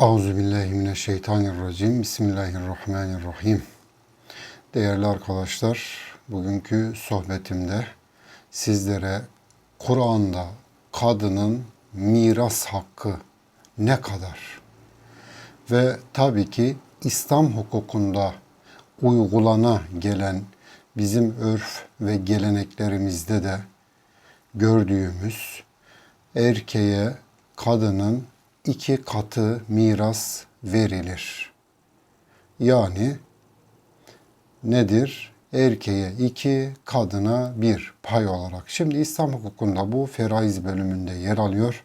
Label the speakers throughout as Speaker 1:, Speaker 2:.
Speaker 1: Euzubillahimineşşeytanirracim. Bismillahirrahmanirrahim. Değerli arkadaşlar, bugünkü sohbetimde sizlere Kur'an'da kadının miras hakkı ne kadar ve tabii ki İslam hukukunda uygulana gelen bizim örf ve geleneklerimizde de gördüğümüz erkeğe kadının iki katı miras verilir. Yani nedir? Erkeğe iki, kadına bir pay olarak. Şimdi İslam hukukunda bu feraiz bölümünde yer alıyor.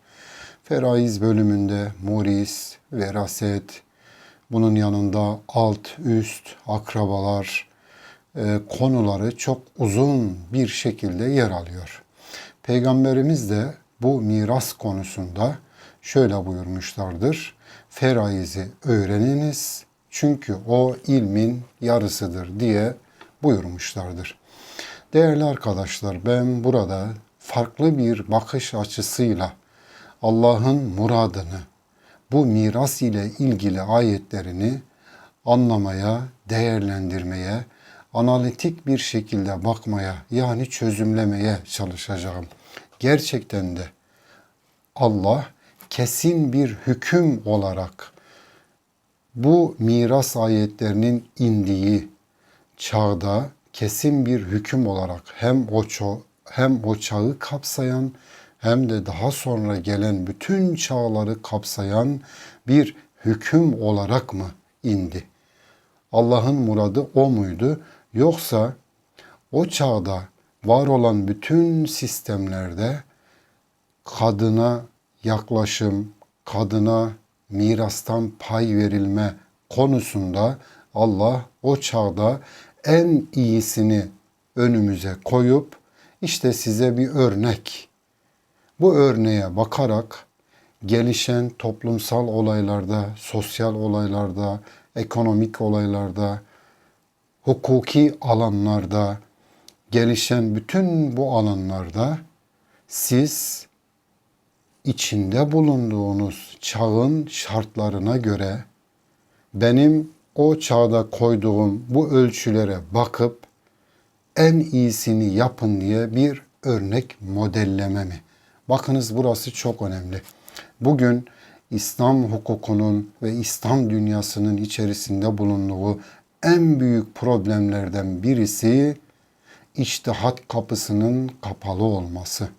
Speaker 1: Feraiz bölümünde moris, veraset, bunun yanında alt, üst, akrabalar e, konuları çok uzun bir şekilde yer alıyor. Peygamberimiz de bu miras konusunda şöyle buyurmuşlardır. Feraizi öğreniniz çünkü o ilmin yarısıdır diye buyurmuşlardır. Değerli arkadaşlar ben burada farklı bir bakış açısıyla Allah'ın muradını, bu miras ile ilgili ayetlerini anlamaya, değerlendirmeye, analitik bir şekilde bakmaya yani çözümlemeye çalışacağım. Gerçekten de Allah kesin bir hüküm olarak bu miras ayetlerinin indiği çağda kesin bir hüküm olarak hem o ço hem o çağı kapsayan hem de daha sonra gelen bütün çağları kapsayan bir hüküm olarak mı indi? Allah'ın muradı o muydu? Yoksa o çağda var olan bütün sistemlerde kadına yaklaşım, kadına mirastan pay verilme konusunda Allah o çağda en iyisini önümüze koyup işte size bir örnek. Bu örneğe bakarak gelişen toplumsal olaylarda, sosyal olaylarda, ekonomik olaylarda, hukuki alanlarda, gelişen bütün bu alanlarda siz içinde bulunduğunuz çağın şartlarına göre benim o çağda koyduğum bu ölçülere bakıp en iyisini yapın diye bir örnek modelleme mi? Bakınız burası çok önemli. Bugün İslam hukukunun ve İslam dünyasının içerisinde bulunduğu en büyük problemlerden birisi içtihat kapısının kapalı olması.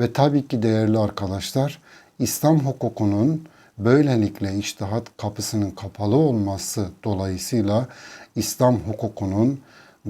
Speaker 1: Ve tabii ki değerli arkadaşlar İslam hukukunun böylelikle içtihat kapısının kapalı olması dolayısıyla İslam hukukunun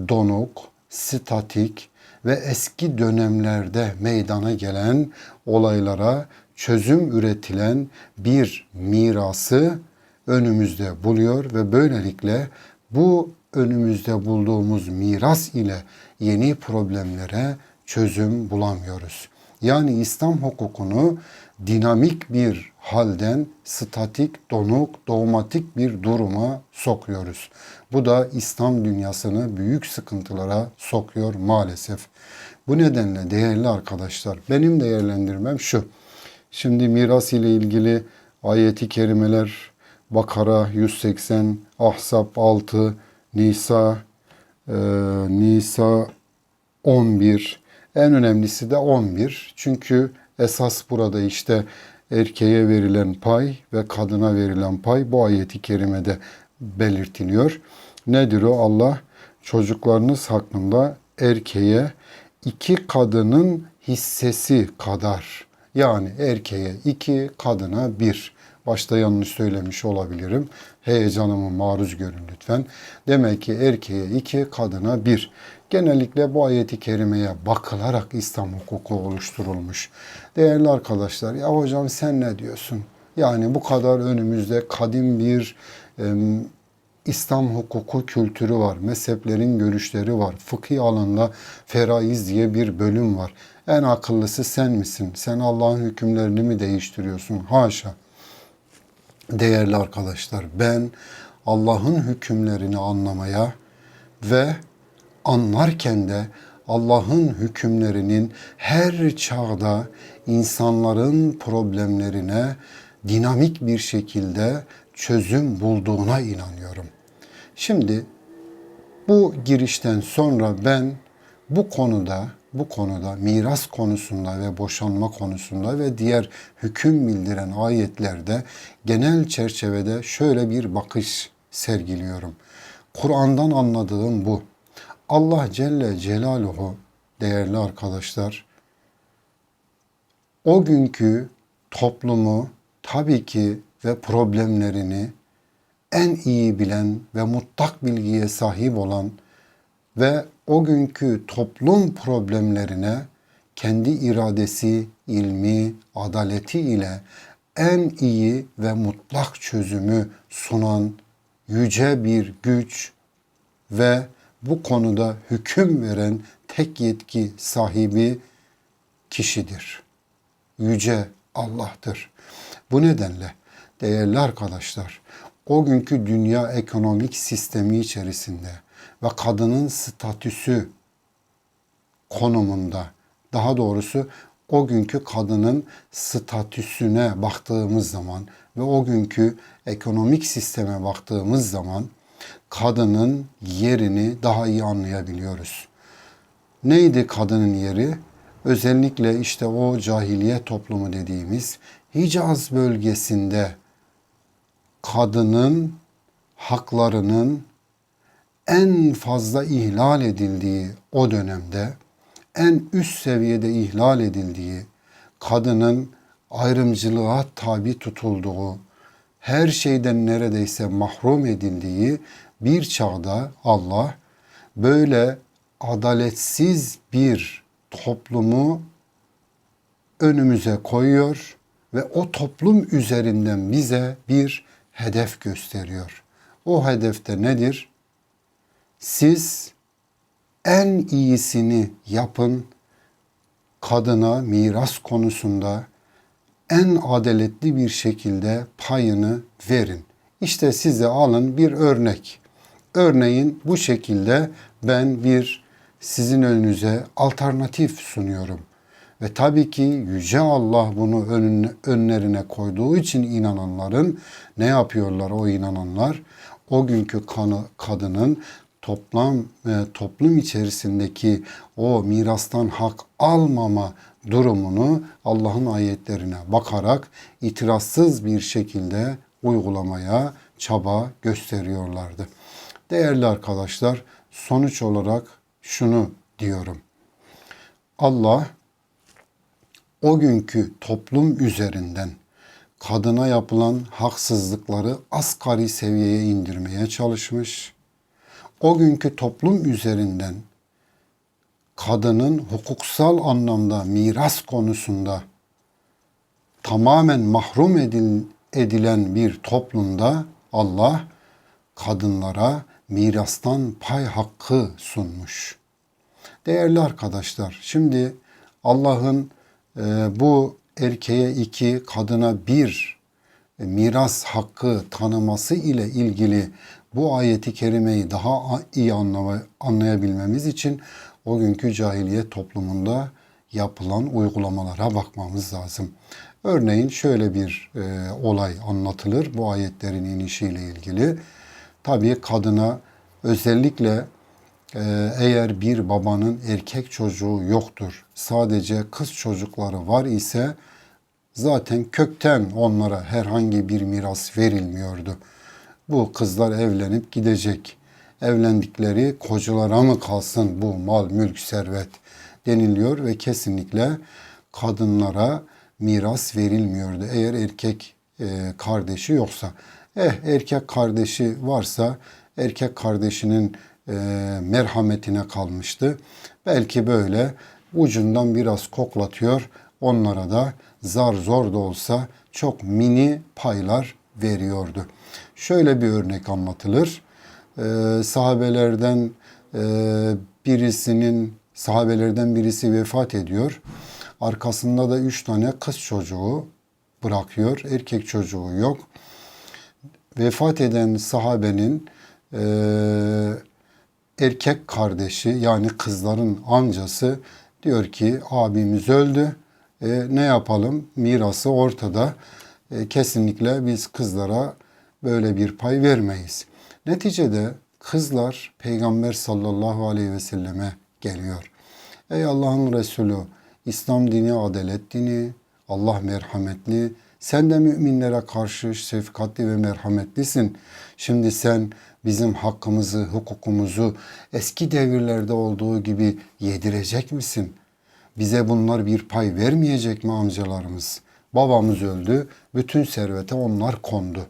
Speaker 1: donuk, statik ve eski dönemlerde meydana gelen olaylara çözüm üretilen bir mirası önümüzde buluyor ve böylelikle bu önümüzde bulduğumuz miras ile yeni problemlere çözüm bulamıyoruz. Yani İslam hukukunu dinamik bir halden statik, donuk, dogmatik bir duruma sokuyoruz. Bu da İslam dünyasını büyük sıkıntılara sokuyor maalesef. Bu nedenle değerli arkadaşlar benim değerlendirmem şu. Şimdi miras ile ilgili ayeti kerimeler Bakara 180, Ahzab 6, Nisa, e, Nisa 11, en önemlisi de 11. Çünkü esas burada işte erkeğe verilen pay ve kadına verilen pay bu ayeti kerimede belirtiliyor. Nedir o? Allah çocuklarınız hakkında erkeğe iki kadının hissesi kadar yani erkeğe iki kadına bir Başta yanlış söylemiş olabilirim. Heyecanımı maruz görün lütfen. Demek ki erkeğe iki, kadına bir. Genellikle bu ayeti kerimeye bakılarak İslam hukuku oluşturulmuş. Değerli arkadaşlar, ya hocam sen ne diyorsun? Yani bu kadar önümüzde kadim bir e, İslam hukuku kültürü var, mezheplerin görüşleri var, fıkhi alanda feraiz diye bir bölüm var. En akıllısı sen misin? Sen Allah'ın hükümlerini mi değiştiriyorsun? Haşa değerli arkadaşlar ben Allah'ın hükümlerini anlamaya ve anlarken de Allah'ın hükümlerinin her çağda insanların problemlerine dinamik bir şekilde çözüm bulduğuna inanıyorum. Şimdi bu girişten sonra ben bu konuda bu konuda miras konusunda ve boşanma konusunda ve diğer hüküm bildiren ayetlerde genel çerçevede şöyle bir bakış sergiliyorum. Kur'an'dan anladığım bu. Allah Celle Celaluhu değerli arkadaşlar o günkü toplumu tabii ki ve problemlerini en iyi bilen ve mutlak bilgiye sahip olan ve o günkü toplum problemlerine kendi iradesi, ilmi, adaleti ile en iyi ve mutlak çözümü sunan yüce bir güç ve bu konuda hüküm veren tek yetki sahibi kişidir. Yüce Allah'tır. Bu nedenle değerli arkadaşlar, o günkü dünya ekonomik sistemi içerisinde ve kadının statüsü konumunda, daha doğrusu o günkü kadının statüsüne baktığımız zaman ve o günkü ekonomik sisteme baktığımız zaman kadının yerini daha iyi anlayabiliyoruz. Neydi kadının yeri? Özellikle işte o cahiliye toplumu dediğimiz Hicaz bölgesinde kadının haklarının en fazla ihlal edildiği o dönemde en üst seviyede ihlal edildiği, kadının ayrımcılığa tabi tutulduğu, her şeyden neredeyse mahrum edildiği bir çağda Allah böyle adaletsiz bir toplumu önümüze koyuyor ve o toplum üzerinden bize bir hedef gösteriyor. O hedefte nedir? Siz en iyisini yapın. Kadına miras konusunda en adaletli bir şekilde payını verin. İşte size alın bir örnek. Örneğin bu şekilde ben bir sizin önünüze alternatif sunuyorum. Ve tabii ki Yüce Allah bunu önüne, önlerine koyduğu için inananların ne yapıyorlar o inananlar? O günkü kanı, kadının toplam e, toplum içerisindeki o mirastan hak almama durumunu Allah'ın ayetlerine bakarak itirazsız bir şekilde uygulamaya çaba gösteriyorlardı. Değerli arkadaşlar, sonuç olarak şunu diyorum. Allah o günkü toplum üzerinden kadına yapılan haksızlıkları asgari seviyeye indirmeye çalışmış o günkü toplum üzerinden kadının hukuksal anlamda miras konusunda tamamen mahrum edil, edilen bir toplumda Allah kadınlara mirastan pay hakkı sunmuş. Değerli arkadaşlar, şimdi Allah'ın e, bu erkeğe iki, kadına bir e, miras hakkı tanıması ile ilgili bu ayeti kerimeyi daha iyi anlayabilmemiz için o günkü cahiliye toplumunda yapılan uygulamalara bakmamız lazım. Örneğin şöyle bir e, olay anlatılır bu ayetlerin inişiyle ilgili. Tabii kadına özellikle e, eğer bir babanın erkek çocuğu yoktur, sadece kız çocukları var ise zaten kökten onlara herhangi bir miras verilmiyordu bu kızlar evlenip gidecek. Evlendikleri kocalara mı kalsın bu mal, mülk, servet deniliyor ve kesinlikle kadınlara miras verilmiyordu. Eğer erkek e, kardeşi yoksa. Eh erkek kardeşi varsa erkek kardeşinin e, merhametine kalmıştı. Belki böyle ucundan biraz koklatıyor. Onlara da zar zor da olsa çok mini paylar veriyordu. Şöyle bir örnek anlatılır. Ee, sahabelerden e, birisinin sahabelerden birisi vefat ediyor. Arkasında da üç tane kız çocuğu bırakıyor. Erkek çocuğu yok. Vefat eden sahabenin e, erkek kardeşi yani kızların amcası diyor ki abimiz öldü. E, ne yapalım? Mirası ortada. e, kesinlikle biz kızlara böyle bir pay vermeyiz. Neticede kızlar Peygamber sallallahu aleyhi ve selleme geliyor. Ey Allah'ın Resulü, İslam dini adalet dini, Allah merhametli, sen de müminlere karşı şefkatli ve merhametlisin. Şimdi sen bizim hakkımızı, hukukumuzu eski devirlerde olduğu gibi yedirecek misin? Bize bunlar bir pay vermeyecek mi amcalarımız? Babamız öldü, bütün servete onlar kondu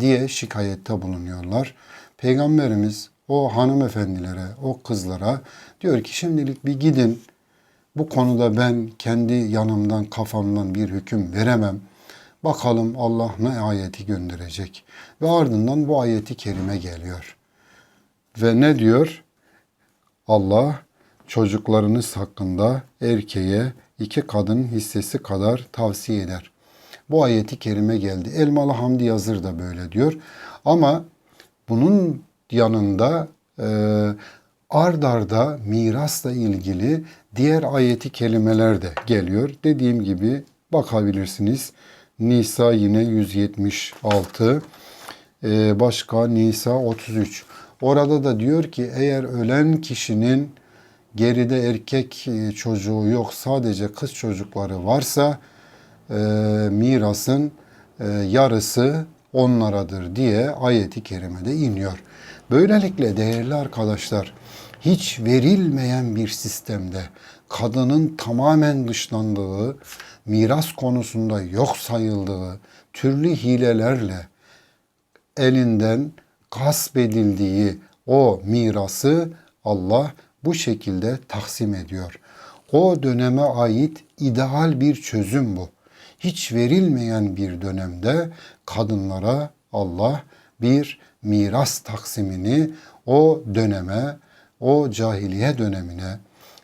Speaker 1: diye şikayette bulunuyorlar. Peygamberimiz o hanımefendilere, o kızlara diyor ki şimdilik bir gidin. Bu konuda ben kendi yanımdan, kafamdan bir hüküm veremem. Bakalım Allah ne ayeti gönderecek. Ve ardından bu ayeti kerime geliyor. Ve ne diyor? Allah çocuklarınız hakkında erkeğe iki kadın hissesi kadar tavsiye eder. Bu ayeti kerime geldi. Elmalı Hamdi Yazır da böyle diyor. Ama bunun yanında e, ard arda mirasla ilgili diğer ayeti kelimeler de geliyor. Dediğim gibi bakabilirsiniz. Nisa yine 176. E, başka Nisa 33. Orada da diyor ki eğer ölen kişinin geride erkek e, çocuğu yok sadece kız çocukları varsa e, mirasın e, yarısı onlaradır diye ayeti kerimede iniyor. Böylelikle değerli arkadaşlar hiç verilmeyen bir sistemde kadının tamamen dışlandığı, miras konusunda yok sayıldığı türlü hilelerle elinden gasp edildiği o mirası Allah bu şekilde taksim ediyor. O döneme ait ideal bir çözüm bu. Hiç verilmeyen bir dönemde kadınlara Allah bir miras taksimini o döneme, o cahiliye dönemine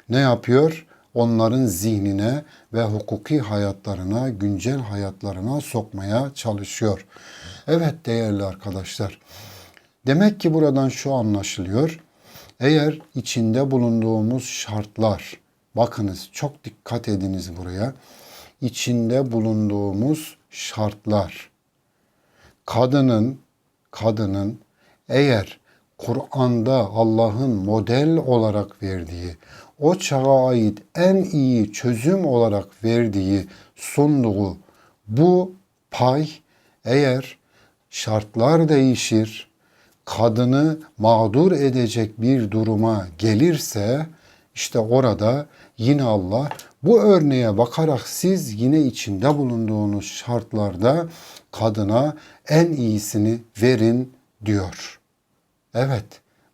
Speaker 1: ne yapıyor? Onların zihnine ve hukuki hayatlarına, güncel hayatlarına sokmaya çalışıyor. Evet değerli arkadaşlar. Demek ki buradan şu anlaşılıyor. Eğer içinde bulunduğumuz şartlar, bakınız çok dikkat ediniz buraya. İçinde bulunduğumuz şartlar, kadının, kadının eğer Kur'an'da Allah'ın model olarak verdiği, o çağa ait en iyi çözüm olarak verdiği, sunduğu bu pay eğer şartlar değişir, kadını mağdur edecek bir duruma gelirse işte orada yine Allah bu örneğe bakarak siz yine içinde bulunduğunuz şartlarda kadına en iyisini verin diyor. Evet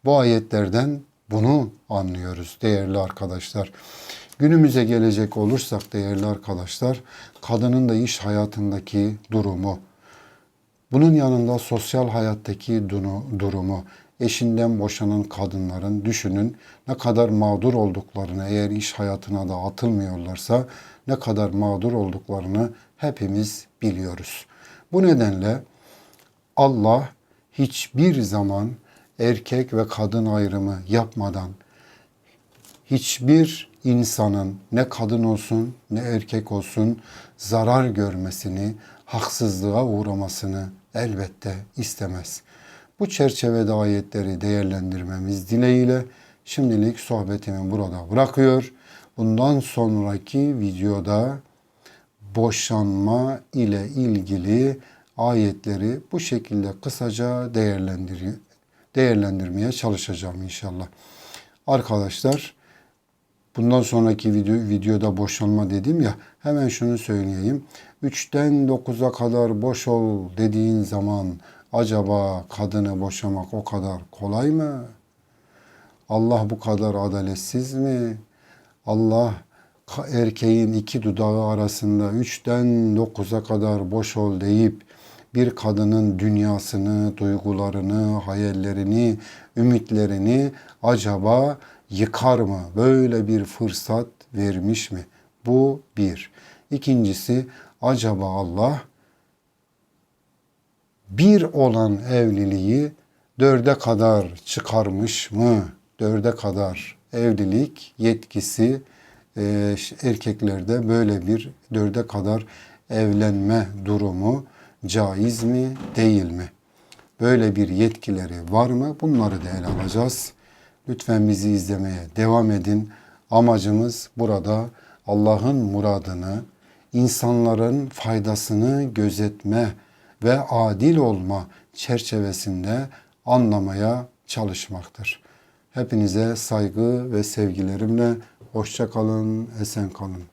Speaker 1: bu ayetlerden bunu anlıyoruz değerli arkadaşlar. Günümüze gelecek olursak değerli arkadaşlar kadının da iş hayatındaki durumu, bunun yanında sosyal hayattaki durumu, eşinden boşanan kadınların düşünün ne kadar mağdur olduklarını eğer iş hayatına da atılmıyorlarsa ne kadar mağdur olduklarını hepimiz biliyoruz. Bu nedenle Allah hiçbir zaman erkek ve kadın ayrımı yapmadan hiçbir insanın ne kadın olsun ne erkek olsun zarar görmesini, haksızlığa uğramasını elbette istemez. Bu çerçevede ayetleri değerlendirmemiz dileğiyle şimdilik sohbetimi burada bırakıyor. Bundan sonraki videoda boşanma ile ilgili ayetleri bu şekilde kısaca değerlendiriyor, değerlendirmeye çalışacağım inşallah. Arkadaşlar bundan sonraki video, videoda boşanma dedim ya hemen şunu söyleyeyim. 3'ten 9'a kadar boş ol dediğin zaman acaba kadını boşamak o kadar kolay mı? Allah bu kadar adaletsiz mi? Allah erkeğin iki dudağı arasında 3'ten 9'a kadar boş ol deyip bir kadının dünyasını, duygularını, hayallerini, ümitlerini acaba yıkar mı? Böyle bir fırsat vermiş mi? Bu bir. İkincisi acaba Allah bir olan evliliği dörde kadar çıkarmış mı? Dörde kadar evlilik yetkisi e, erkeklerde böyle bir dörde kadar evlenme durumu caiz mi, değil mi? Böyle bir yetkileri var mı? Bunları da ele alacağız. Lütfen bizi izlemeye devam edin. Amacımız burada Allah'ın muradını, insanların faydasını gözetme ve adil olma çerçevesinde anlamaya çalışmaktır. Hepinize saygı ve sevgilerimle hoşça kalın, esen kalın.